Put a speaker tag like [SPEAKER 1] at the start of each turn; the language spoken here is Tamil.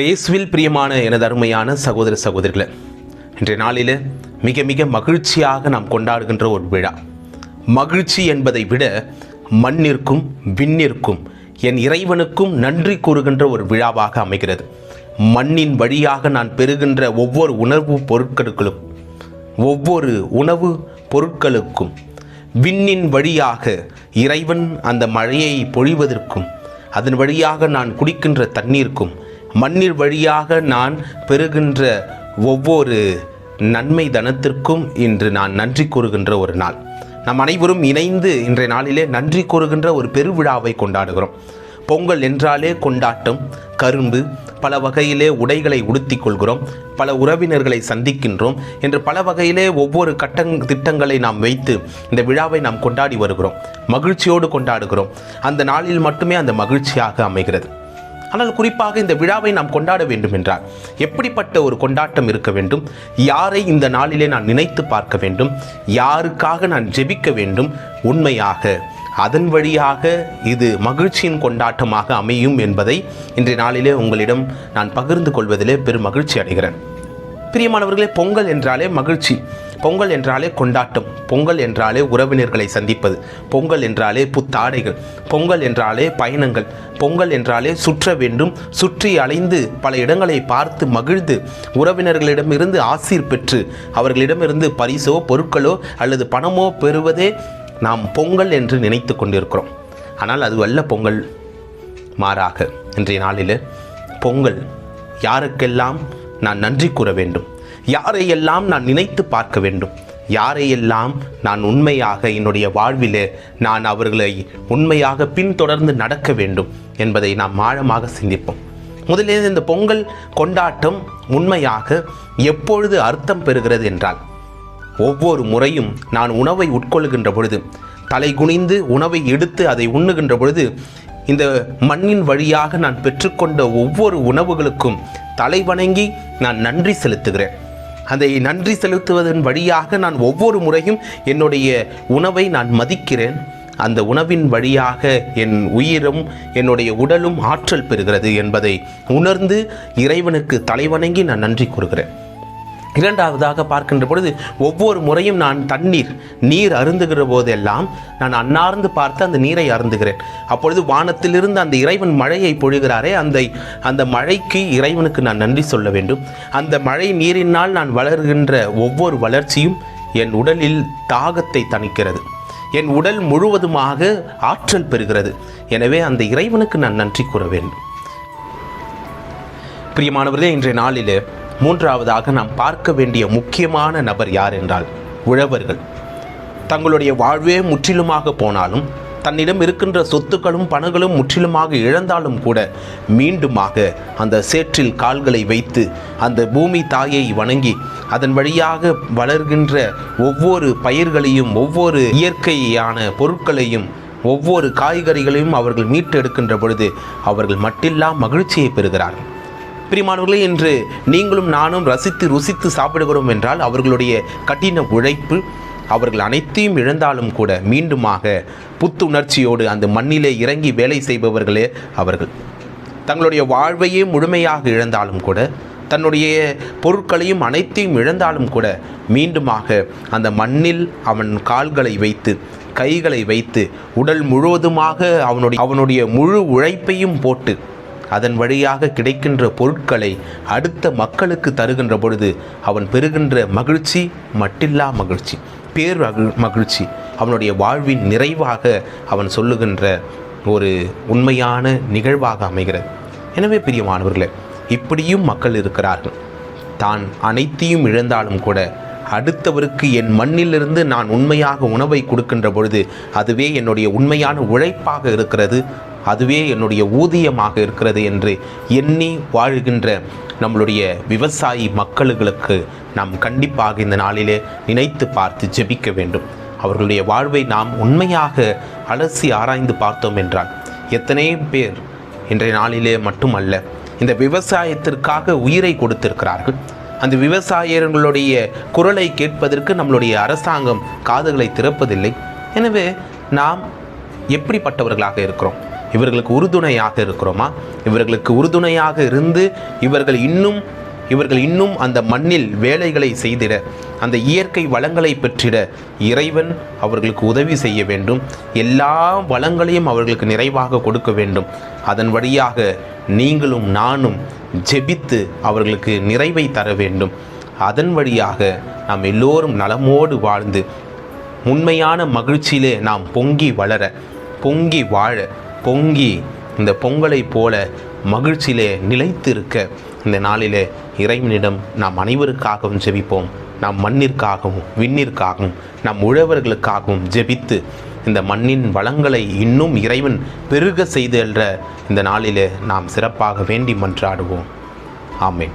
[SPEAKER 1] இயேசுவில் பிரியமான எனது அருமையான சகோதர சகோதரிகளை இன்றைய நாளில் மிக மிக மகிழ்ச்சியாக நாம் கொண்டாடுகின்ற ஒரு விழா. மகிழ்ச்சி என்பதை விட மண்ணிற்கும் விண்ணிற்கும் என் இறைவனுக்கும் நன்றி கூறுகின்ற ஒரு விழாவாக அமைகிறது. மண்ணின் வழியாக நான் பெறுகின்ற ஒவ்வொரு உணர்வு பொருட்களுக்கும் ஒவ்வொரு உணவு பொருட்களுக்கும் விண்ணின் வழியாக இறைவன் அந்த மழையை பொழிவதற்கும் அதன் வழியாக நான் குடிக்கின்ற தண்ணீருக்கும் மண்ணின் வழியாக நான் பெறுகின்ற ஒவ்வொரு நன்மை தனத்திற்கும் இன்று நான் நன்றி கூறுகின்ற ஒரு நாள். நாம் அனைவரும் இணைந்து இன்றைய நாளிலே நன்றி கூறுகின்ற ஒரு பெருவிழாவை கொண்டாடுகிறோம். பொங்கல் என்றாலே கொண்டாட்டம் கரும்பு பல வகையிலே உடைகளை உடுத்திக் கொள்கிறோம் பல உறவினர்களை சந்திக்கின்றோம் என்று பல வகையிலே ஒவ்வொரு கட்டங் திட்டங்களை நாம் வைத்து இந்த விழாவை நாம் கொண்டாடி வருகிறோம். மகிழ்ச்சியோடு கொண்டாடுகிறோம். அந்த நாளில் மட்டுமே அந்த மகிழ்ச்சியாக அமைகிறது. ஆனால் குறிப்பாக இந்த விழாவை நாம் கொண்டாட வேண்டும் என்றார் எப்படிப்பட்ட ஒரு கொண்டாட்டம் இருக்க வேண்டும்? யாரை இந்த நாளிலே நான் நினைத்து பார்க்க வேண்டும்? யாருக்காக நான் ஜெபிக்க வேண்டும்? உண்மையாக அதன் வழியாக இது மகிழ்ச்சியின் கொண்டாட்டமாக அமையும் என்பதை இன்றைய நாளிலே உங்களிடம் நான் பகிர்ந்து கொள்வதிலே பெரும் மகிழ்ச்சி அடைகிறேன். பிரியமானவர்களே பொங்கல் என்றாலே மகிழ்ச்சி. பொங்கல் என்றாலே கொண்டாட்டம் பொங்கல் என்றாலே உறவினர்களை சந்திப்பது பொங்கல் என்றாலே புத்தாடைகள் பொங்கல் என்றாலே பயணங்கள் பொங்கல் என்றாலே சுற்ற வேண்டும் சுற்றி அலைந்து பல இடங்களை பார்த்து மகிழ்ந்து உறவினர்களிடமிருந்து ஆசீர் பெற்று அவர்களிடமிருந்து பரிசோ பொருட்களோ அல்லது பணமோ பெறுவதே நாம் பொங்கல் என்று நினைத்து கொண்டிருக்கிறோம். ஆனால் அது அல்ல பொங்கல் மாறாக. இன்றைய நாளில் பொங்கல் யாருக்கெல்லாம் நான் நன்றி கூற வேண்டும். யாரையெல்லாம் நான் நினைத்து பார்க்க வேண்டும்? யாரையெல்லாம் நான் உண்மையாக என்னுடைய வாழ்விலே நான் அவர்களை உண்மையாக பின்தொடர்ந்து நடக்க வேண்டும் என்பதை நாம் ஆழமாக சிந்திப்போம். முதலில் இந்த பொங்கல் கொண்டாட்டம் உண்மையாக எப்பொழுது அர்த்தம் பெறுகிறது என்றால் ஒவ்வொரு முறையும் நான் உணவை உட்கொள்கின்ற பொழுது தலை குனிந்து உணவை எடுத்து அதை உண்ணுகின்ற பொழுது இந்த மண்ணின் வழியாக நான் பெற்றுக்கொண்ட ஒவ்வொரு உணவுகளுக்கும் தலை வணங்கி நான் நன்றி செலுத்துகிறேன். அதை நன்றி செலுத்துவதன் வழியாக நான் ஒவ்வொரு முறையும் என்னுடைய உணவை நான் மதிக்கிறேன். அந்த உணவின் வழியாக என் உயிரும் என்னுடைய உடலும் ஆற்றல் பெறுகிறது என்பதை உணர்ந்து இறைவனுக்கு தலைவணங்கி நான் நன்றி கூறுகிறேன். இரண்டாவதாக பார்க்கின்ற பொழுது ஒவ்வொரு முறையும் நான் தண்ணீர் நீர் அருந்துகிற போதெல்லாம் நான் அன்னார்ந்து பார்த்து அந்த நீரை அருந்துகிறேன். அப்பொழுது வானத்திலிருந்து அந்த இறைவன் மழையை பொழிகிறாரே அந்த அந்த மழைக்கு இறைவனுக்கு நான் நன்றி சொல்ல வேண்டும். அந்த மழை நீரினால் நான் வளர்கின்ற ஒவ்வொரு வளர்ச்சியும் என் உடலில் தாகத்தை தணிக்கிறது. என் உடல் முழுவதுமாக ஆற்றல் பெறுகிறது. எனவே அந்த இறைவனுக்கு நான் நன்றி கூற வேண்டும். பிரியமானவர்களே இன்றைய நாளிலே மூன்றாவதாக நாம் பார்க்க வேண்டிய முக்கியமான நபர் யார் என்றால் உழவர்கள். தங்களுடைய வாழ்வே முற்றிலுமாக போனாலும் தன்னிடம் இருக்கின்ற சொத்துக்களும் பணங்களும் முற்றிலுமாக இழந்தாலும் கூட மீண்டுமாக அந்த சேற்றில் கால்களை வைத்து அந்த பூமி தாயை வணங்கி அதன் வழியாக வளர்கின்ற ஒவ்வொரு பயிர்களையும் ஒவ்வொரு இயற்கையான பொருட்களையும் ஒவ்வொரு காய்கறிகளையும் அவர்கள் மீட்டெடுக்கின்ற பொழுது அவர்கள் மட்டில்லா மகிழ்ச்சியை பெறுகிறார்கள். பிரிமானவர்களே இன்று நீங்களும் நானும் ரசித்து ருசித்து சாப்பிடுகிறோம் என்றால் அவர்களுடைய கடின உழைப்பு அவர்கள் அனைத்தையும் இழந்தாலும் கூட மீண்டுமாக புத்துணர்ச்சியோடு அந்த மண்ணிலே இறங்கி வேலை செய்பவர்களே அவர்கள். தங்களுடைய வாழ்வையே முழுமையாக இழந்தாலும் கூட தன்னுடைய பொருட்களையும் அனைத்தையும் இழந்தாலும் கூட மீண்டுமாக அந்த மண்ணில் அவன் கால்களை வைத்து கைகளை வைத்து உடல் முழுவதுமாக அவனுடைய அவனுடைய முழு உழைப்பையும் போட்டு அதன் வழியாக கிடைக்கின்ற பொருட்களை அடுத்த மக்களுக்கு தருகின்ற பொழுது அவன் பெறுகின்ற மகிழ்ச்சி மட்டில்லா மகிழ்ச்சி பேர் மகிழ்- மகிழ்ச்சி. அவனுடைய வாழ்வின் நிறைவாக அவன் சொல்லுகின்ற ஒரு உண்மையான நிகழ்வாக அமைகிறது. எனவே பிரியமானவர்களே இப்படியும் மக்கள் இருக்கிறார்கள். தான் அனைத்தையும் இழந்தாலும் கூட அடுத்தவருக்கு என் மண்ணிலிருந்து நான் உண்மையாக உணவை கொடுக்கின்ற பொழுது அதுவே என்னுடைய உண்மையான உழைப்பாக இருக்கிறது. அதுவே என்னுடைய ஊதியமாக இருக்கிறது என்று எண்ணி வாழ்கின்ற நம்மளுடைய விவசாயி மக்களுக்கு நாம் கண்டிப்பாக இந்த நாளிலே நினைத்து பார்த்து ஜெபிக்க வேண்டும். அவர்களுடைய வாழ்வை நாம் உண்மையாக அலசி ஆராய்ந்து பார்த்தோம் என்றால் எத்தனை பேர் இன்றைய நாளிலே மட்டுமல்ல இந்த விவசாயத்திற்காக உயிரை கொடுத்திருக்கிறார்கள். அந்த விவசாயிகளுடைய குரலை கேட்பதற்கு நம்மளுடைய அரசாங்கம் காதுகளை திறப்பதில்லை. எனவே நாம் எப்படிப்பட்டவர்களாக இருக்கிறோம்? இவர்களுக்கு உறுதுணையாக இருக்கிறோமா? இவர்களுக்கு உறுதுணையாக இருந்து இவர்கள் இன்னும் இவர்கள் இன்னும் அந்த மண்ணில் வேலைகளை செய்திட அந்த இயற்கை வளங்களை பெற்றிட இறைவன் அவர்களுக்கு உதவி செய்ய வேண்டும். எல்லா வளங்களையும் அவர்களுக்கு நிறைவாக கொடுக்க வேண்டும். அதன் வழியாக நீங்களும் நானும் ஜெபித்து அவர்களுக்கு நிறைவை தர வேண்டும். அதன் வழியாக நாம் எல்லோரும் நலமோடு வாழ்ந்து உண்மையான மகிழ்ச்சியிலே நாம் பொங்கி வளர பொங்கி வாழ பொங்கி இந்த பொங்கலைப் போல மகிழ்ச்சியிலே நிலைத்திருக்க இந்த நாளிலே இறைவனிடம் நாம் அனைவருக்காகவும் ஜெபிப்போம். நம் மண்ணிற்காகவும் விண்ணிற்காகவும் நம் உழவர்களுக்காகவும் ஜெபித்து இந்த மண்ணின் வளங்களை இன்னும் இறைவன் பெருக செய்து என்ற இந்த நாளிலே நாம் சிறப்பாக வேண்டி மன்றாடுவோம். ஆமேன்.